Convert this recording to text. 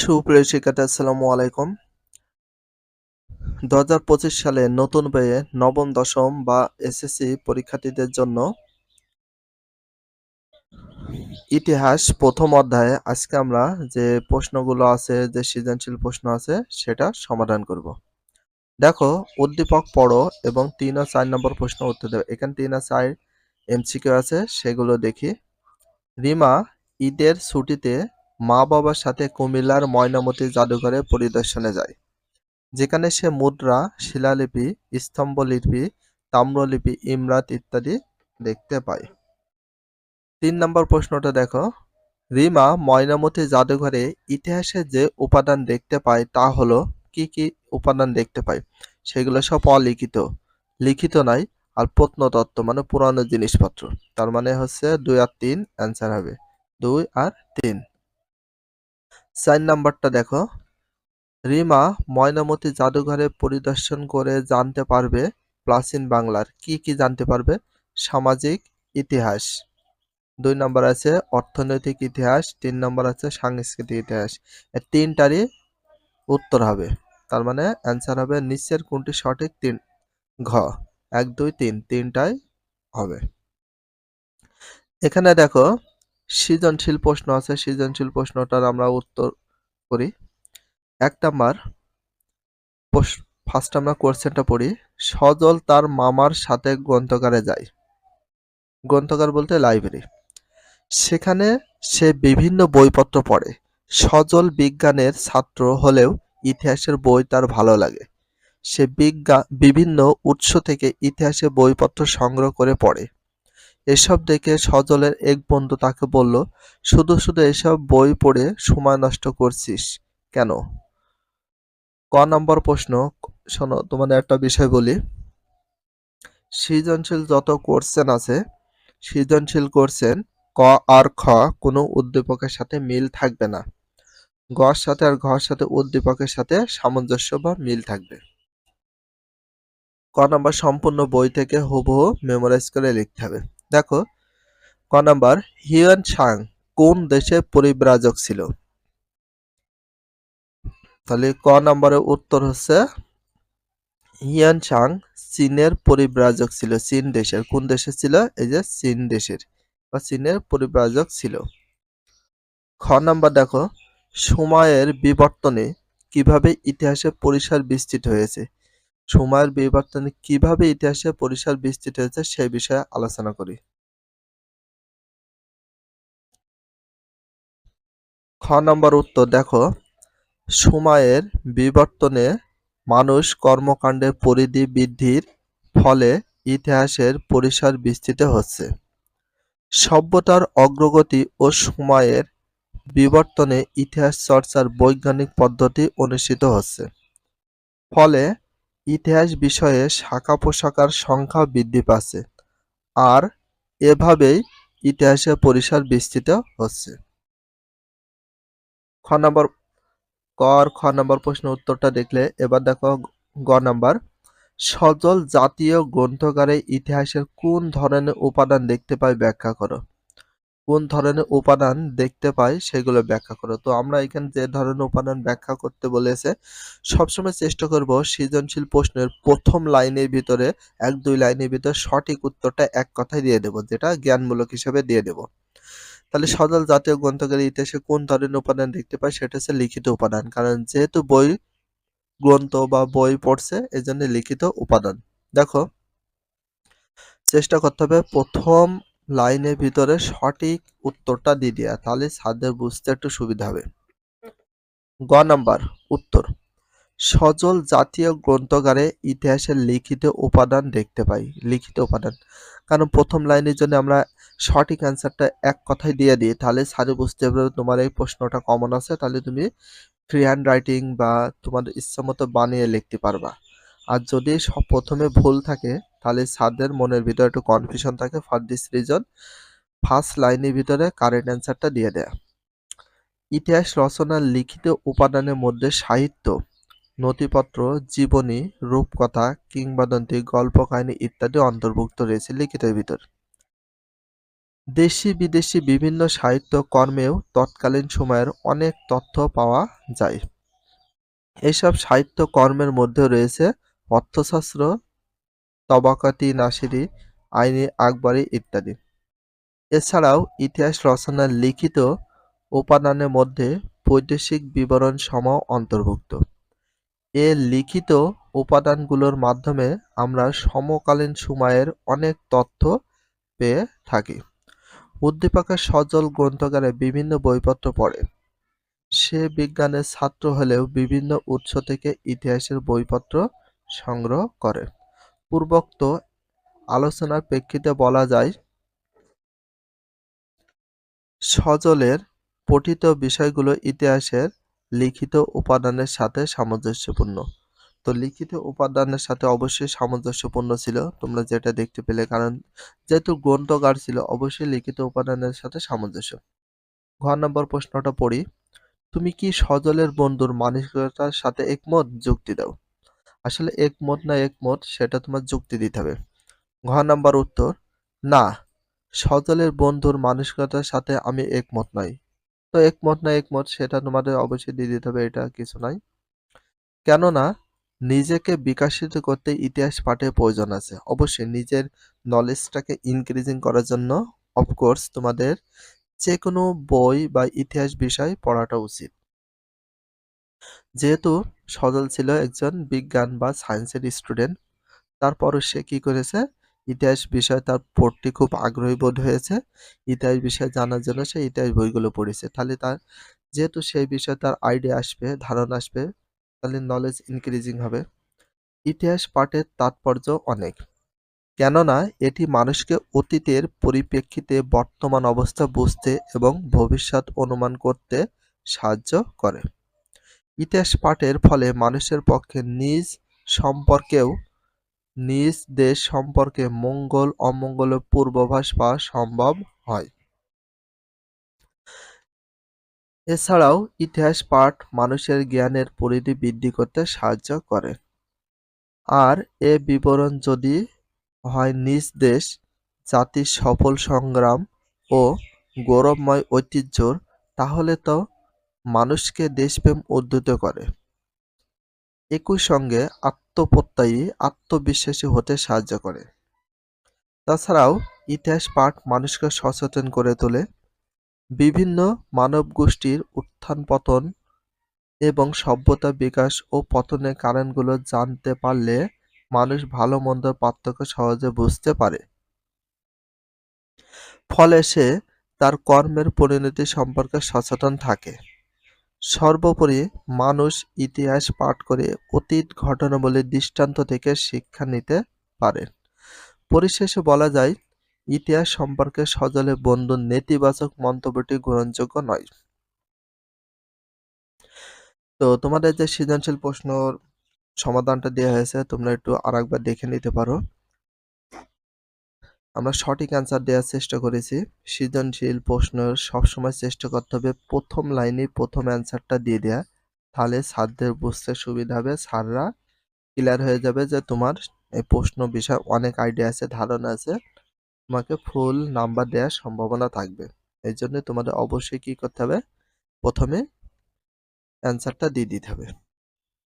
সুপ্রিয় শিক্ষার্থী, আসসালামু আলাইকুম। দু হাজার পঁচিশ সালে নতুন বইয়ে নবম, দশম বা এসএসসি পরীক্ষার্থীদের জন্য ইতিহাস প্রথম অধ্যায়ে আজকে আমরা যে প্রশ্নগুলো আছে, যে সৃজনশীল প্রশ্ন আছে, সেটা সমাধান করব। দেখো, উদ্দীপক পড়ো এবং তিন ও চার নম্বর প্রশ্ন উত্তর দেবে। এখানে তিন আর চার এমসিকিউ আছে, সেগুলো দেখি। রিমা ঈদের ছুটিতে মা বাবার সাথে কুমিল্লার ময়নামতি জাদুঘরে পরিদর্শনে যায়, যেখানে সে মুদ্রা, শিলালিপি, স্তম্ভলিপি, তাম্রলিপি, ইমরাত ইত্যাদি দেখতে পায়। তিন নম্বর প্রশ্নটা দেখো। রিমা ময়নামতি জাদুঘরে ইতিহাসে যে উপাদান দেখতে পায়, তা হলো কি কি উপাদান দেখতে পায়? সেগুলো সব অলিখিত, লিখিত নাই, আর প্রত্নতত্ত্ব মানে পুরানো জিনিসপত্র। তার মানে হচ্ছে দুই আর তিন, অ্যান্সার হবে। দুই আর তিন। চার নাম্বারটা দেখো। রিমা ময়নামতি জাদুঘরে পরিদর্শন করে জানতে পারবে প্রাচীন বাংলার কি কি জানতে পারবে? সামাজিক ইতিহাস। দুই নম্বর আছে অর্থনৈতিক ইতিহাস, তিন নম্বর আছে সাংস্কৃতিক ইতিহাস। তিনটারই উত্তর হবে। তার মানে অ্যান্সার হবে নিচের কোনটি সঠিক তিন, ঘ, এক, দুই, তিন, তিনটাই হবে। এখানে দেখো সৃজনশীল প্রশ্ন আছে, সৃজনশীল প্রশ্নটার আমরা উত্তর করি। এক নাম্বার ফার্স্ট আমরা কোশ্চেনটা পড়ি, সজল তার মামার সাথে গ্রন্থকারে যায়। গ্রন্থকার বলতে লাইব্রেরি সেখানে সে বিভিন্ন বইপত্র পড়ে। সজল বিজ্ঞানের ছাত্র হলেও ইতিহাসের বই তার ভালো লাগে। সে বিজ্ঞান বিভিন্ন উৎস থেকে ইতিহাসে বইপত্র সংগ্রহ করে পড়ে। এসব দেখে সজলের এক বন্ধু তাকে বলল, শুধু শুধু এসব বই পড়ে সময় নষ্ট করছিস কেন? ক নম্বর প্রশ্ন, শোনো, তোমাদের একটা বিষয় বলি। সৃজনশীল যত কোর্সেন আছে, সৃজনশীল কোর্সেন ক আর খ কোনো উদ্দীপকের সাথে মিল থাকবে না। গর সাথে আর ঘর সাথে উদ্দীপকের সাথে সামঞ্জস্য বা মিল থাকবে। ক নম্বর, সম্পূর্ণ বই থেকে হুবহু মেমোরাইজ করে লিখতে হবে। দেখো, ক নাম্বার হিয়ান সাং কোন দেশে পরিব্রাজক ছিল? তাহলে ক নম্বরের উত্তর হচ্ছে হিয়ান চাং চীনের পরিব্রাজক ছিল। চীন দেশের, কোন দেশে ছিল? এই যে চীন দেশের বা চীনের পরিব্রাজক ছিল। খ নাম্বার দেখো, সময়ের বিবর্তনে কীভাবে ইতিহাসে পরিসর বিস্তৃত হয়েছে? সময়ের বিবর্তনে কীভাবে ইতিহাসে পরিসর বিস্তৃত হয়েছে সেই বিষয়ে আলোচনা করি। খ নম্বর উত্তর, দেখো, সময়ের বিবর্তনে মানুষ কর্মকাণ্ডের পরিধি বৃদ্ধির ফলে ইতিহাসের পরিসর বিস্তৃত হচ্ছে। সভ্যতার অগ্রগতি ও সময়ের বিবর্তনে ইতিহাস চর্চার বৈজ্ঞানিক পদ্ধতি অনুষ্ঠিত হচ্ছে। ফলে ইতিহাস বিষয়ে শাখা পোশাকার সংখ্যা বৃদ্ধি পাচ্ছে আর এভাবেই ইতিহাসের পরিসর বিস্তৃত হচ্ছে। খ নম্বর, ক আর খ নম্বর প্রশ্নের উত্তরটা দেখলে এবার দেখো গ নম্বর। সজল জাতীয় গ্রন্থকারে ইতিহাসের কোন ধরনের উপাদান দেখতে পাই ব্যাখ্যা করো। কোন ধরনের উপাদান দেখতে পাই সেগুলো ব্যাখ্যা করো। তো আমরা এখানে যে ধরনের উপাদান ব্যাখ্যা করতে বলেছে, সবসময় চেষ্টা করব সৃজনশীল প্রশ্নের প্রথম লাইনের ভিতরে, এক দুই লাইনের ভিতরে সঠিক উত্তরটা এক কথায় দিয়ে দেব, যেটা জ্ঞানমূলক হিসেবে দিয়ে দেব। তাহলে সদল জাতীয় গ্রন্থকারের ইতিহাসে কোন ধরনের উপাদান দেখতে পাই? সেটা হচ্ছে লিখিত উপাদান, কারণ যেহেতু বই গ্রন্থ বা বই পড়ছে এই জন্য লিখিত উপাদান। দেখো, চেষ্টা করতে হবে প্রথম লাইনের ভিতরে সঠিক উত্তরটা দিয়ে দেওয়া তাহলে ছাত্রদের বুঝতে একটু সুবিধা হবে। গ নাম্বার, উত্তর। সজল জাতীয় গ্রন্থকারে ইতিহাসের লিখিত উপাদান দেখতে পাই, লিখিত উপাদান। কারণ প্রথম লাইনের জন্য আমরা সঠিক অ্যান্সারটা এক কথায় দিয়ে দিই, তাহলে স্যারে বুঝতে পারবে তোমার এই প্রশ্নটা কমন আছে, তাহলে তুমি ফ্রি হ্যান্ড রাইটিং বা তোমার ইচ্ছা মতো বানিয়ে লিখতে পারবা। আর যদি সব প্রথমে ভুল থাকে তাহলে স্যারদের মনের ভিতরে একটু কনফিউশন থাকে ফর দিস রিজন ফার্স্ট লাইনের ভিতরে কারেন্ট অ্যান্সারটা দিয়ে দেয়া। ইতিহাস রচনার লিখিত উপাদানের মধ্যে সাহিত্য, নথিপত্র, জীবনী, রূপকথা কিংবদন্তি গল্প, কাহিনী ইত্যাদি অন্তর্ভুক্ত রয়েছে লিখিতের ভিতর। দেশি বিদেশি বিভিন্ন সাহিত্য কর্মেও তৎকালীন সময়ের অনেক তথ্য পাওয়া যায়। এসব সাহিত্য কর্মের মধ্যে রয়েছে অর্থশাস্ত্র তবাকাতি, নাসিরি, আইনি, আকবরী ইত্যাদি। এছাড়াও ইতিহাস রচনার লিখিত উপাদানের মধ্যে বৈদেশিক বিবরণ সম অন্তর্ভুক্ত। এ লিখিত উপাদানগুলোর মাধ্যমে আমরা সমকালীন সময়ের অনেক তথ্য পেয়ে থাকি। উদ্দীপকের সজল গ্রন্থকারে বিভিন্ন বইপত্র পড়ে। সে বিজ্ঞানের ছাত্র হলেও বিভিন্ন উৎস থেকে ইতিহাসের বইপত্র সংগ্রহ করে। পূর্বোক্ত আলোচনার প্রেক্ষিতে বলা যায়, সজলের পঠিত বিষয়গুলো ইতিহাসের লিখিত উপাদানের সাথে সামঞ্জস্যপূর্ণ। তো লিখিত উপাদানের সাথে অবশ্যই সামঞ্জস্যপূর্ণ ছিল, তোমরা যেটা দেখতে পেলে, কারণ যেহেতু গ্রন্থকার ছিল, অবশ্যই লিখিত উপাদানের সাথে সামঞ্জস্য। ঘ নম্বর প্রশ্নটা পড়ি, তুমি কি সজলের বন্ধুর মানসিকতার সাথে একমত? যুক্তি দাও। আসলে একমত না একমত সেটা তোমার যুক্তি দিতে হবে। ঘ নাম্বার উত্তর, না, সজলের বন্ধুর মানসিকতার সাথে আমি একমত নই। তো একমত না একমত সেটা তোমাদের অবশ্যই দিয়ে দিতে হবে, এটা কিছু নাই কেননা, নিজেকে বিকাশিত করতে ইতিহাস পাঠের প্রয়োজন আছে। অবশ্যই নিজের নলেজটাকে ইনক্রিজিং করার জন্য অফকোর্স তোমাদের যে কোনো বই বা ইতিহাস বিষয় পড়াটা উচিত। যেহেতু সজল ছিল একজন বিজ্ঞান বা সায়েন্সের স্টুডেন্ট তারপরও সে কি করেছে? ইতিহাস বিষয়ে তার পড়তে খুব আগ্রহী বোধ হয়েছে। ইতিহাস বিষয়ে জানার জন্য সে ইতিহাস বইগুলো পড়েছে। তাহলে তার, যেহেতু সেই বিষয়ে তার আইডিয়া আসবে, ধারণা আসবে, তাহলে নলেজ ইনক্রিজিং হবে। ইতিহাস পাঠের তাৎপর্য অনেক। কেননা এটি মানুষকে অতীতের পরিপ্রেক্ষিতে বর্তমান অবস্থা বুঝতে এবং ভবিষ্যৎ অনুমান করতে সাহায্য করে। ইতিহাস পাঠের ফলে মানুষের পক্ষে নিজ সম্পর্কেও, নিজ দেশ সম্পর্কে মঙ্গল অমঙ্গলের পূর্বাভাস পাওয়া সম্ভব হয়। এছাড়াও ইতিহাস পাঠ মানুষের জ্ঞানের পরিধি বৃদ্ধি করতে সাহায্য করে। আর এ বিবরণ যদি হয় নিজ দেশ, জাতির সফল সংগ্রাম ও গৌরবময় ঐতিহ্যর, তাহলে তো মানুষকে দেশপ্রেম উদ্ধৃত করে। একই সঙ্গে আত্মপ্রত্যয়ী আত্মবিশ্বাসী হতে সাহায্য করে। তাছাড়াও ইতিহাস পাঠ মানুষকে সচেতন করে তোলে। বিভিন্ন মানব গোষ্ঠীর উত্থান পতন এবং সভ্যতা বিকাশ ও পতনের কারণগুলো জানতে পারলে মানুষ ভালো মন্দের পার্থক্য সহজে বুঝতে পারে। ফলে সে তার কর্মের পরিণতি সম্পর্কে সচেতন থাকে। সর্বোপরি মানুষ ইতিহাস পাঠ করে অতীত ঘটনাবলীর দৃষ্টান্ত থেকে শিক্ষা নিতে পারে। পরিশেষে বলা যায়, ইতিহাস সম্পর্কে সজলে বন্ধুর নেতিবাচক মন্তব্যটি গ্রহণযোগ্য নয়। তো তোমাদের যে সৃজনশীল প্রশ্নর সমাধানটা দেওয়া হয়েছে, তোমরা একটু আরেকবার দেখে নিতে পারো। আমরা সঠিক অ্যান্সার দেওয়ার চেষ্টা করেছি। সৃজনশীল প্রশ্নের সবসময় চেষ্টা করতে হবে প্রথম লাইনে প্রথম অ্যান্সারটা দিয়ে দেয়া। তাহলে স্যারদের বুঝতে সুবিধা হবে, স্যাররা ক্লিয়ার হয়ে যাবে যে তোমার এই প্রশ্ন বিষয়ে অনেক আইডিয়া আছে, ধারণা আছে। তোমাকে ফুল নাম্বার দেওয়ার সম্ভাবনা থাকবে। এই জন্য তোমাদের অবশ্যই কী করতে হবে? প্রথমে অ্যান্সারটা দিয়ে দিতে হবে।